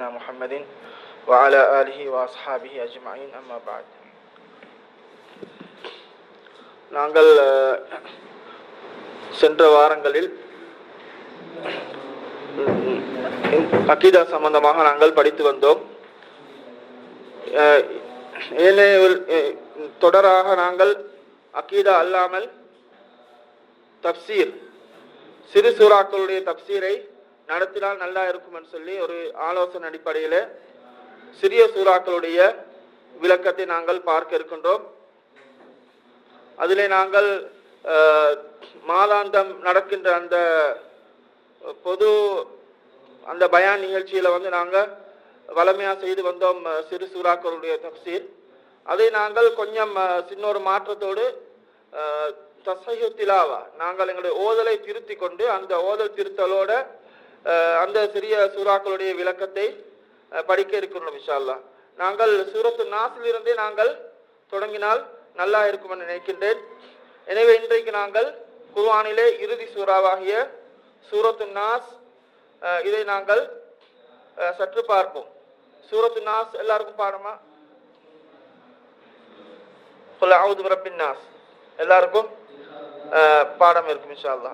نبينا محمد وعلى آله وأصحابه أجمعين أما بعد நாங்கள் அஹ், சென்ற வாரங்களில் அக்கீதா சம்பந்தமாக நாங்கள் படித்து வந்தோம் அஹ், ஏனைய அஹ், தொடராக நாங்கள் அக்கீதா அல்லாமல் தப்சீர் சிறு சூறாக்களுடைய தப்சீரை நடத்தினால் நல்லா இருக்கும்னு சொல்லி ஒரு ஆலோசனை அடிப்படையில் சிறிய சூறாக்களுடைய விளக்கத்தை நாங்கள் பார்க்க இருக்கின்றோம். அதிலே நாங்கள் மாதாந்தம் நடக்கின்ற அந்த பொது அந்த பயான் நிகழ்ச்சியில் வந்து நாங்கள் வளமையாக செய்து வந்தோம் சிறு சூறாக்களுடைய தப்சீர். அதை நாங்கள் கொஞ்சம் சின்ன ஒரு மாற்றத்தோடு அஹ், திலாவா நாங்கள் எங்களுடைய ஓதலை திருத்தி கொண்டு அந்த ஓதல் திருத்தலோட அந்த சிறிய சூறாக்களுடைய விளக்கத்தை படிக்க இருக்கிறோம் விஷால்லா நாங்கள் சூரத்து நாசிலிருந்தே நாங்கள் தொடங்கினால் நல்லா இருக்கும் என்று நினைக்கின்றேன். எனவே இன்றைக்கு நாங்கள் குர்வானிலே இறுதி சூறாவாகிய சூரத்து நாஸ் இதை நாங்கள் சற்று பார்ப்போம். சூரத்து நாஸ் எல்லாருக்கும் பாடமா? குல் அவுது பிரப்பின் நாஸ். எல்லாருக்கும் பாடம் இருக்கும் இன்ஷா அல்லா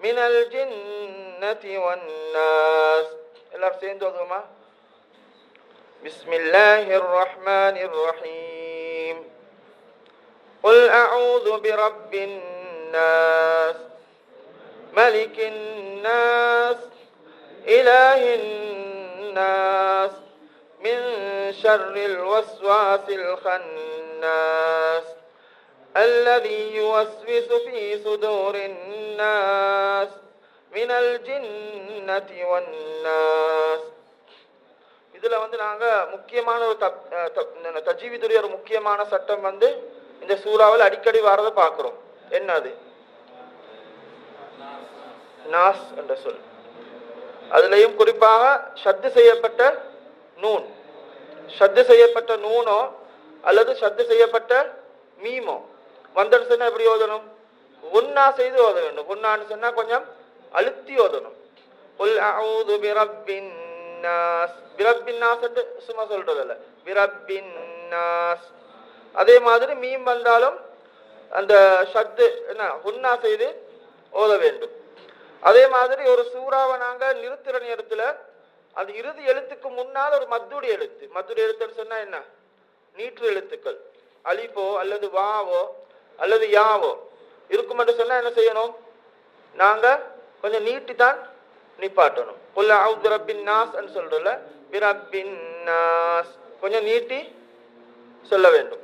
من الجنة والناس. الأرسين دوما بسم الله الرحمن الرحيم. قل أعوذ برب الناس ملك الناس إله الناس من شر الوسواس الخناس. الذي يوسوس في صدور الناس من الجنة والناس இதுல வந்து நாங்க முக்கியமான ஒரு தப் அஹ் தப்- இந்த தஜீவிதுடைய ஒரு முக்கியமான சட்டம் வந்து இந்த சூறாவில் அடிக்கடி வரதை பார்க்கிறோம் என்ன அது நாஸ் என்ற சொல் அதுலயும் குறிப்பாக ஷத்து செய்யப்பட்ட நூன் ஷத்து செய்யப்பட்ட நூனோ அல்லது ஷத்து செய்யப்பட்ட மீமோ மந்திரம் சொன்னால் எப்படி ஓதணும்? ஒன்னா செய்து ஓத வேண்டும். ஒன்னான்னு சொன்னா கொஞ்சம் அழுத்தி ஓதணும். உல் அவுது பிரப்பின் நாஸ் பிரப்பின் சும்மா சொல்றதில்ல பிரப்பின் நாஸ் அதே மாதிரி மீன் வந்தாலும் அந்த சத்து என்ன ஒன்னா செய்து ஓத வேண்டும். அதே மாதிரி ஒரு சூறாவை நாங்கள் நிறுத்துற நேரத்தில் அந்த இறுதி எழுத்துக்கு முன்னால் ஒரு மத்துடைய எழுத்து. மத்துடைய எழுத்துன்னு சொன்னா என்ன? நீற்று எழுத்துக்கள். அழிப்போ அல்லது வாவோ அல்லது யாவோ. இருக்கும் என்று சொன்னா என்ன செய்யணும்? நாங்க கொஞ்சம் நீட்டி தான் நிப்பாட்டணும். குல்ல அவுது ரப்பின் நாஸ் சொல்றல பிரப்பின் நாஸ். கொஞ்சம் நீட்டி சொல்ல வேண்டும்.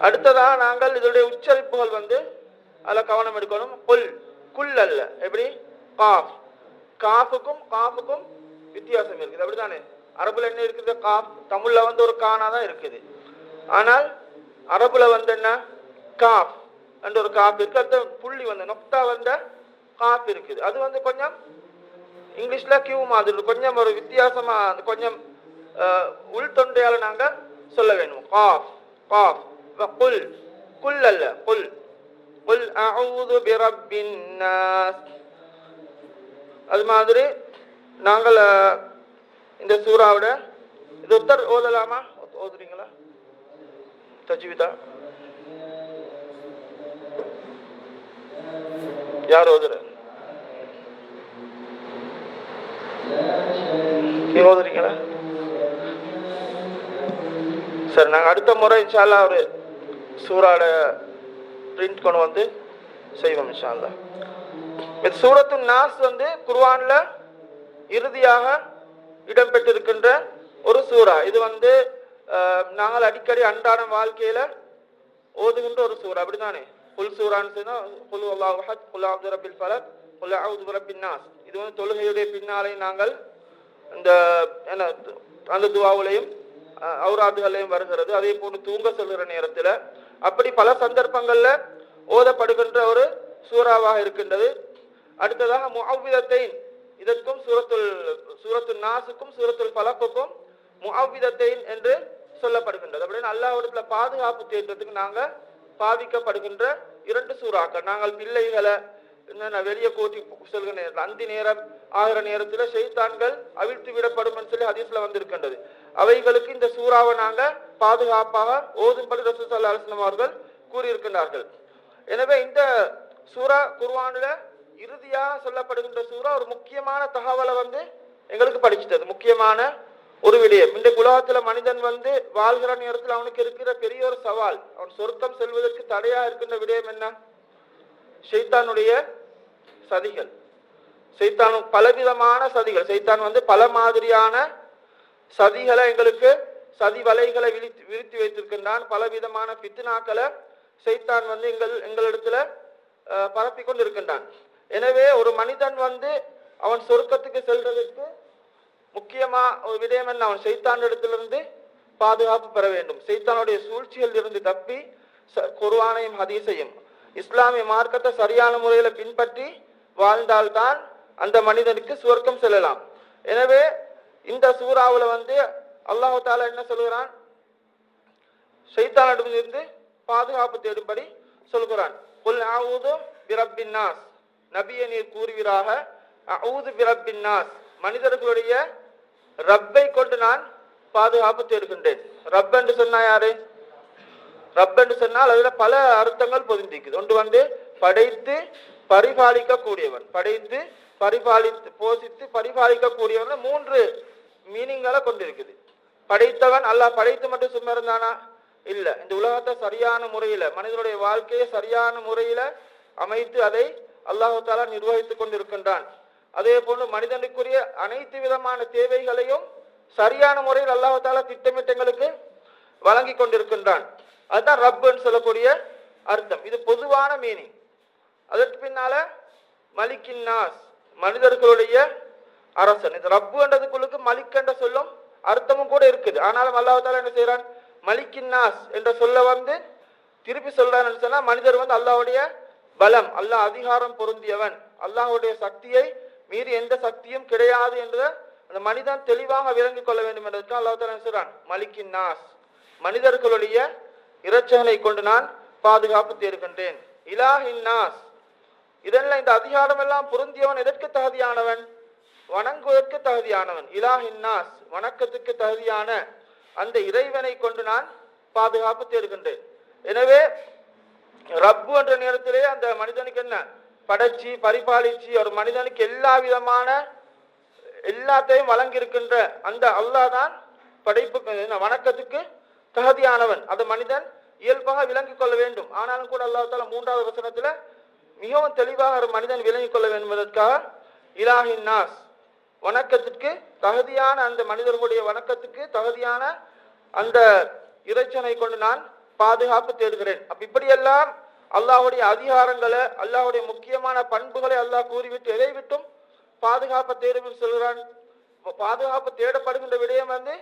அடுத்ததா நாங்கள் இதனுடைய உச்சரிப்புகள் வந்து அதில் கவனம் எடுக்கணும். புல் குல் அல்ல. எப்படி? காஃப். காஃபுக்கும் காஃபுக்கும் வித்தியாசம் இருக்குது. அப்படித்தானே? அரபுல என்ன இருக்குது? காஃப். தமிழ்ல வந்து ஒரு கானா தான் இருக்குது. ஆனால் அரபுல வந்தன்னா காப் காஃப். என்ற ஒரு காப் இருக்கு. அந்த புள்ளி வந்து நொக்டா வந்த காப் இருக்குது. அது வந்து கொஞ்சம் இங்கிலீஷ்ல கியூ மாதிரி கொஞ்சம் ஒரு வித்தியாசமா கொஞ்சம் உள்தொண்டையால உள் நாங்க சொல்ல வேண்டும் காஃப் காஃப். குல். குல் அல்ல குல். குல் அவுது பிரப்பின் அது மாதிரி நாங்கள் இந்த சூறாவோட இது உத்தர் ஓதலாமா? ஓதுறீங்களா? தஜ்வீதா யார் ஓதுற நீங்க ஓதுறீங்களா சரி நாங்க அடுத்த முறை இன்ஷால்லா ஒரு சூறாட பிரிண்ட் கொண்டு வந்து செய்வோம் இன்ஷால்லா இது சூரத்து நாஸ் வந்து குர்வானில் இறுதியாக இடம்பெற்றிருக்கின்ற ஒரு சூறா இது வந்து நாங்கள் அடிக்கடி அன்றாட வாழ்க்கையில ஓதுகின்ற ஒரு சூறா அப்படிதானே புல் சூரான்னு சொன்னா குல் அல்லாஹ் அஹத் குல் அவுது ஃபலக் அவுது நாஸ். இது வந்து தொழுகையுடைய பின்னாலே நாங்கள் இந்த என்ன அந்த துவாவுலையும் அவுராதுகளையும் வருகிறது. அதே போன்று தூங்க செல்கிற நேரத்தில் அப்படி பல சந்தர்ப்பங்கள்ல ஓதப்படுகின்ற ஒரு சூறாவாக இருக்கின்றது. அடுத்ததாக முஅவ்விதத்தை இதற்கும் சூரத்துல் சூரத்துல் நாசுக்கும் சூரத்துல் பலக்குக்கும் முஅவ்விதத்தை என்று சொல்லப்படுகின்றது. அப்படின்னு அல்லாவிடத்துல பாதுகாப்பு தேடுறதுக்கு நாங்க பாவிக்கப்படுகின்ற இரண்டு சூறாக்கள். நாங்கள் பிள்ளைகளை என்னென்ன வெளியே கூட்டி செல்கிற நேரத்தில் அந்தி நேரம் ஆகிற நேரத்தில் செய்தான்கள் அவிழ்த்து விடப்படும் சொல்லி ஹதீஸ்ல வந்திருக்கின்றது. அவைகளுக்கு இந்த சூறாவை நாங்க பாதுகாப்பாக ஓதும்படி ரசூல் அரசு அலைஹி அவர்கள் கூறியிருக்கின்றார்கள். எனவே இந்த சூறா குர்ஆன்ல இறுதியாக சொல்லப்படுகின்ற சூறா ஒரு முக்கியமான தகவலை வந்து எங்களுக்கு படிச்சுட்டது முக்கியமான ஒரு விடயம். இந்த உலகத்துல மனிதன் வந்து வாழ்கிற நேரத்தில் அவனுக்கு இருக்கிற பெரிய ஒரு சவால் அவன் சொர்க்கம் செல்வதற்கு தடையா இருக்கின்ற விடயம் என்ன? சைத்தானுடைய சதிகள். சைத்தான் பலவிதமான சதிகள். சைத்தான் வந்து பல மாதிரியான சதிகளை எங்களுக்கு சதி வலைகளை விரித்து விரித்து வைத்திருக்கின்றான். பலவிதமான பித்துனாக்களை சைத்தான் வந்து எங்கள் எங்களிடத்துல பரப்பி கொண்டிருக்கின்றான். எனவே ஒரு மனிதன் வந்து அவன் சொர்க்கத்துக்கு செல்றதற்கு முக்கியமா ஒரு விடயம் என்ன அவன் சைத்தான் இடத்திலிருந்து பாதுகாப்பு பெற வேண்டும். செய்தானுடைய சூழ்ச்சியில் இருந்து தப்பி ச- குர்ஆனையும் ஹதீஸையும் இஸ்லாமிய மார்க்கத்தை சரியான முறையில பின்பற்றி வாழ்ந்தால்தான் அந்த மனிதனுக்கு சுவர்க்கம் செல்லலாம். எனவே இந்த சூறாவில் வந்து அல்லாஹு தாலா என்ன சொல்கிறான் ஷைத்தானிடமிருந்து பாதுகாப்பு தேடும்படி சொல்கிறான். குல் அஊது பிரப்பின் நாஸ். நபியை நீர் கூறுவீராக. அவுது பிரப்பின் நாஸ். மனிதர்களுடைய ரப்பை கொண்டு நான் பாதுகாப்பு தேடுகின்றேன். ரப் என்று சொன்னா யாரு? ரப் என்று சொன்னால் அதுல பல அர்த்தங்கள் பொதிந்திருக்குது. ஒன்று வந்து படைத்து பரிபாலிக்க கூடியவன் படைத்து பரிபாலித்து போஷித்து பரிபாலிக்க கூடியவன் மூன்று மீனிங்களை கொண்டிருக்குது. படைத்தவன் அல்லாஹ் படைத்து மட்டும் சும்மா இருந்தானா? இல்ல. இந்த உலகத்தை சரியான முறையில மனிதனுடைய வாழ்க்கையை சரியான முறையில அமைத்து அதை அல்லாஹு தாலா நிர்வகித்துக் கொண்டிருக்கின்றான். அதே போன்று மனிதனுக்குரிய அனைத்து விதமான தேவைகளையும் சரியான முறையில் அல்லாஹால திட்டமிட்டங்களுக்கு வழங்கி கொண்டிருக்கின்றான். அதுதான் ரப்புன்னு சொல்லக்கூடிய அர்த்தம். இது பொதுவான மீனிங் அதற்கு பின்னால மலிக்கின் நாஸ் மனிதர்களுடைய அரசன். இது ரப்புன்றதுக்குள்ளுக்கு மலிக் என்ற சொல்லும் அர்த்தமும் கூட இருக்குது. ஆனாலும் அல்லாஹால என்ன செய்யறான் மலிக்கின் நாஸ் என்ற சொல்ல வந்து திருப்பி சொல்றான்னு சொன்னா மனிதர் வந்து அல்லாவுடைய பலம் அல்லாஹ் அதிகாரம் பொருந்தியவன். அல்லாஹுடைய சக்தியை மீறி எந்த சக்தியும் கிடையாது என்ற அந்த மனிதன் தெளிவாக விளங்கிக் கொள்ள வேண்டும் என்றதுக்கு அல்லாஹ் தாலா சொல்றான். மலிக்கின் நாஸ். மனிதர்களுடைய இரட்சகனை கொண்டு நான் பாதுகாப்பு தேடுகின்றேன் இலாஹின் நாஸ். இதெல்லாம் இந்த அதிகாரம் எல்லாம் பொருந்தியவன் எதற்கு தகுதியானவன்? வணங்குவதற்கு தகுதியானவன். இலாஹின் நாஸ். வணக்கத்துக்கு தகுதியான அந்த இறைவனை கொண்டு நான் பாதுகாப்பு தேடுகின்றேன் எனவே ரப்பு என்ற நேரத்திலே அந்த மனிதனுக்கு என்ன? படைச்சி பரிபாலிச்சு ஒரு மனிதனுக்கு எல்லா விதமான எல்லாத்தையும் வழங்கியிருக்கின்ற அந்த அல்லாஹ் தான் படைப்பு என்ன, வணக்கத்துக்கு தகுதியானவன். அந்த மனிதன் இயல்பாக விளங்கிக் கொள்ள வேண்டும். ஆனாலும் கூட அல்லாஹ் மூன்றாவது வசனத்துல மிகவும் தெளிவாக ஒரு மனிதன் விளங்கிக் கொள்ள வேண்டும் என்பதற்காக இலாஹின் நாஸ். வணக்கத்திற்கு தகுதியான அந்த மனிதர்களுடைய வணக்கத்துக்கு தகுதியான அந்த இறைச்சனை கொண்டு நான் பாதுகாப்பு தேடுகிறேன். அப்ப இப்படியெல்லாம் அல்லாவுடைய அதிகாரங்களை அல்லாவுடைய முக்கியமான பண்புகளை அல்லாஹ் கூறிவிட்டு எதை விட்டும் பாதுகாப்பு தேடும் சொல்கிறான் பாதுகாப்பு தேடப்படுகின்ற விடயம் வந்து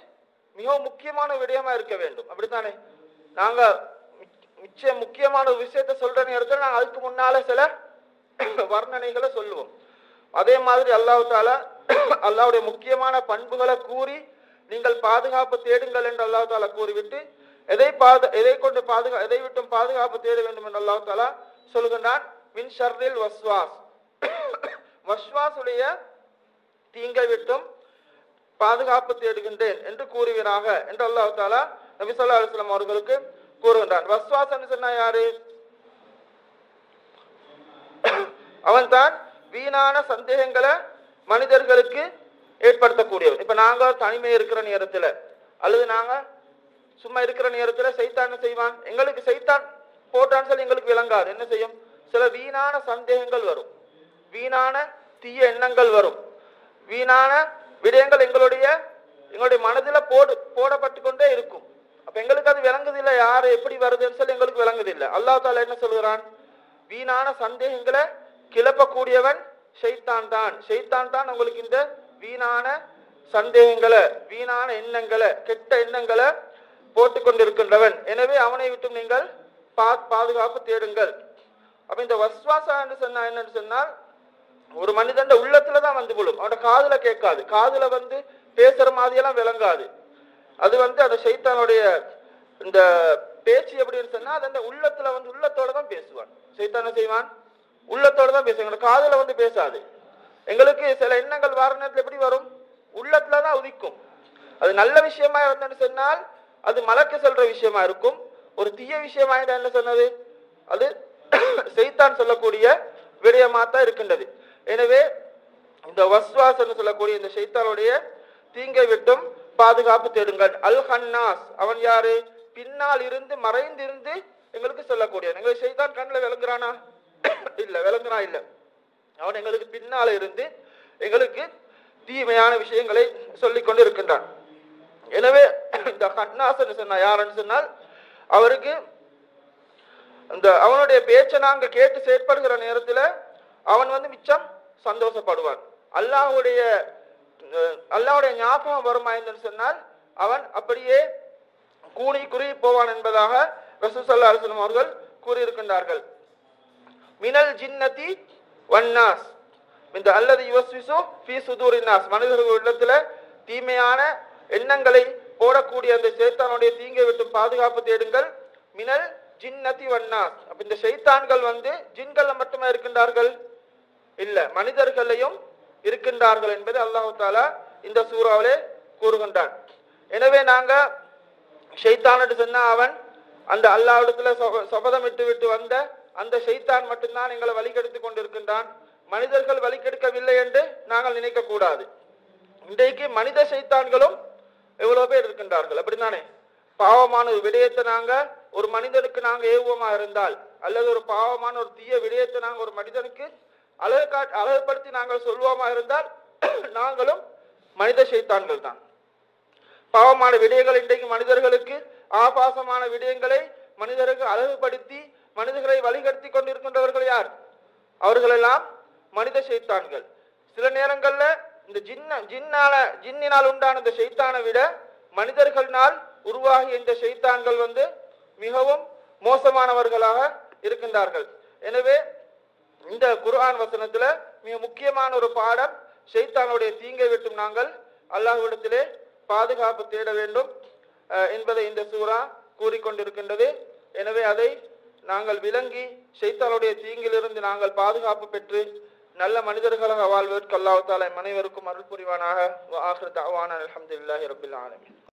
மிகவும் முக்கியமான விடயமா இருக்க வேண்டும். அப்படித்தானே? நாங்க நிச்சயம் மிச்ச முக்கியமான ஒரு விஷயத்தை சொல்ற நேரத்தில் நாங்கள் அதுக்கு முன்னால சில வர்ணனைகளை சொல்லுவோம். அதே மாதிரி அல்லாஹ் தாலா அல்லாவுடைய முக்கியமான பண்புகளை கூறி நீங்கள் பாதுகாப்பு தேடுங்கள் என்று அல்லாஹ் தாலா கூறிவிட்டு எதை பாது எதை கொண்டு பாதுகா எதை விட்டும் பாதுகாப்பு தேட வேண்டும் என்று அல்லாஹ் தாலா சொல்கின்றான் மின் ஷர்ரில் வஸ்வாஸ். வஸ்வாசுடைய தீங்கை விட்டும் பாதுகாப்பு தேடுகின்றேன் என்று கூறுவீராக என்று அல்லாஹ் தாலா நபி சொல்லா அலைஹி அவர்களுக்கு கூறுகின்றான். வஸ்வாஸ் என்று சொன்னா யாரு? அவன் தான் வீணான சந்தேகங்களை மனிதர்களுக்கு ஏற்படுத்தக்கூடியவன். இப்ப நாங்க தனிமை இருக்கிற நேரத்துல அல்லது நாங்க சும்மா இருக்கிற நேரத்துல சைத்தான் செய்வான்? எங்களுக்கு சைத்தான் போட்டான்னு சொல்லி எங்களுக்கு விளங்காது. என்ன செய்யும்? சில வீணான சந்தேகங்கள் வரும். வீணான தீய எண்ணங்கள் வரும். வீணான விடயங்கள் எங்களுடைய எங்களுடைய மனதில போடு போடப்பட்டு கொண்டே இருக்கும். அப்ப எங்களுக்கு அது விளங்குதில்லை யாரு எப்படி வருதுன்னு சொல்லி எங்களுக்கு விளங்குதில்லை அல்லாஹ் தாலா என்ன சொல்கிறான் வீணான சந்தேகங்களை கிளப்பக்கூடியவன் ஷைத்தான் தான். ஷைத்தான் தான் உங்களுக்கு இந்த வீணான சந்தேகங்களை வீணான எண்ணங்களை கெட்ட எண்ணங்களை போட்டுக் கொண்டிருக்கின்றவன் எனவே அவனை விட்டும் நீங்கள் பா- பாதுகாப்பு தேடுங்கள். அப்ப இந்த வஸ்வாசா என்று சொன்னா என்னன்னு சொன்னால் ஒரு மனிதன் உள்ளத்துல தான் வந்து விழும். அவனோட காதுல கேட்காது. காதுல வந்து பேசுற மாதிரியெல்லாம் விளங்காது. அது வந்து அந்த சைத்தானுடைய இந்த பேச்சு எப்படின்னு சொன்னா அது அந்த உள்ளத்துல வந்து உள்ளத்தோட தான் பேசுவான். சைத்தான செய்வான்? உள்ளத்தோட தான் பேசுவான். எங்களோட காதுல வந்து பேசாது. எங்களுக்கு சில எண்ணங்கள் வர நேரத்துல எப்படி வரும்? உள்ளத்துல தான் உதிக்கும். அது நல்ல விஷயமா இருந்தேன்னு சொன்னால் அது மலக்கு சொல்ற விஷயமா இருக்கும். ஒரு தீய விஷயமா என்ன சொன்னது? அது செய்தான் சொல்லக்கூடிய விடயமா தான் இருக்கின்றது. எனவே இந்த வஸ்வாஸ் சொல்லக்கூடிய இந்த செய்தாளுடைய தீங்கை விட்டும் பாதுகாப்பு தேடுங்கள். அல் ஹன்னாஸ். அவன் யாரு? பின்னால் இருந்து மறைந்திருந்து எங்களுக்கு சொல்லக்கூடிய எங்களுக்கு செய்தான் கண்ணில் விளங்குறானா? இல்ல விளங்குறான் இல்ல. அவன் எங்களுக்கு பின்னால இருந்து எங்களுக்கு தீமையான விஷயங்களை சொல்லிக் கொண்டு இருக்கின்றான் எனவே இந்த ஹன்னாஸ் சொன்னா யாருன்னு சொன்னால் அவருக்கு இந்த அவனுடைய பேச்சை நாங்க கேட்டு செயற்படுகிற நேரத்துல அவன் வந்து மிச்சம் சந்தோஷப்படுவான். அல்லாஹுடைய அல்லாவுடைய ஞாபகம் வருமா என்று சொன்னால் அவன் அப்படியே கூனி குறுகி போவான் என்பதாக ரசூசல்லா அலுவலம் அவர்கள் கூறியிருக்கின்றார்கள். மினல் ஜின்னதி வன்னாஸ் இந்த அல்லது யுவஸ்விசு ஃபி சுதூரின்னாஸ் மனிதர்கள் உள்ளத்துல தீமையான எண்ணங்களை போடக்கூடிய அந்த சேத்தானுடைய தீங்கை விட்டு பாதுகாப்பு தேடுங்கள். மினல் ஜின்னதி வண்ணாஸ் அப்ப இந்த சைத்தான்கள் வந்து ஜின்கள்ல மட்டுமே இருக்கின்றார்கள்? இல்ல மனிதர்களையும் இருக்கின்றார்கள் என்பது அல்லாஹு தாலா இந்த சூறாவிலே கூறுகின்றான். எனவே நாங்க ஷைத்தான் சொன்னா அவன் அந்த அல்லாவிடத்துல சொப- சொபதமிட்டு விட்டு வந்த அந்த ஷைத்தான் மட்டும்தான் எங்களை வழிகெடுத்து கொண்டிருக்கின்றான். மனிதர்கள் வழிகெடுக்கவில்லை என்று நாங்கள் நினைக்க கூடாது இன்றைக்கு மனித சைத்தான்களும் எவ்வளவு பேர் இருக்கின்றார்கள்? அப்படித்தானே? பாவமான ஒரு விடயத்தை நாங்க ஒரு மனிதனுக்கு நாங்க ஏவுவமா இருந்தால் அல்லது ஒரு பாவமான ஒரு தீய விடயத்தை நாங்க ஒரு மனிதனுக்கு அழகு காட் அழகுபடுத்தி நாங்கள் சொல்வோமா இருந்தால் நாங்களும் மனித சைத்தான்கள் தான். பாவமான விடயங்கள் இன்றைக்கு மனிதர்களுக்கு ஆபாசமான விடயங்களை மனிதர்கள் அழகுபடுத்தி மனிதர்களை வழிகடத்தி கொண்டிருக்கின்றவர்கள் யார்? அவர்களெல்லாம் மனித சைத்தான்கள். சில நேரங்கள்ல இந்த ஜின்ன ஜின்னால ஜின்னினால் உண்டான இந்த செய்தானை விட மனிதர்களால் உருவாகிய இந்த செய்தான்கள் வந்து மிகவும் மோசமானவர்களாக இருக்கின்றார்கள். எனவே இந்த குர்ஆன் வசனத்துல மிக முக்கியமான ஒரு பாடம் செய்தானுடைய தீங்கை விட்டும் நாங்கள் அல்லாஹ்விடத்திலே பாதுகாப்பு தேட வேண்டும் என்பதை இந்த சூரா கூறிக்கொண்டிருக்கின்றது. எனவே அதை நாங்கள் விளங்கி செய்தாளுடைய தீங்கிலிருந்து நாங்கள் பாதுகாப்பு பெற்று நல்ல மனிதர்களாக வாழ்வதற்கு அல்லாஹ் மனைவருக்கும் அருள் புரிவானாக. ஆஹிர் தாவான அலமதுல்லாஹி ரபில் ஆலமின்.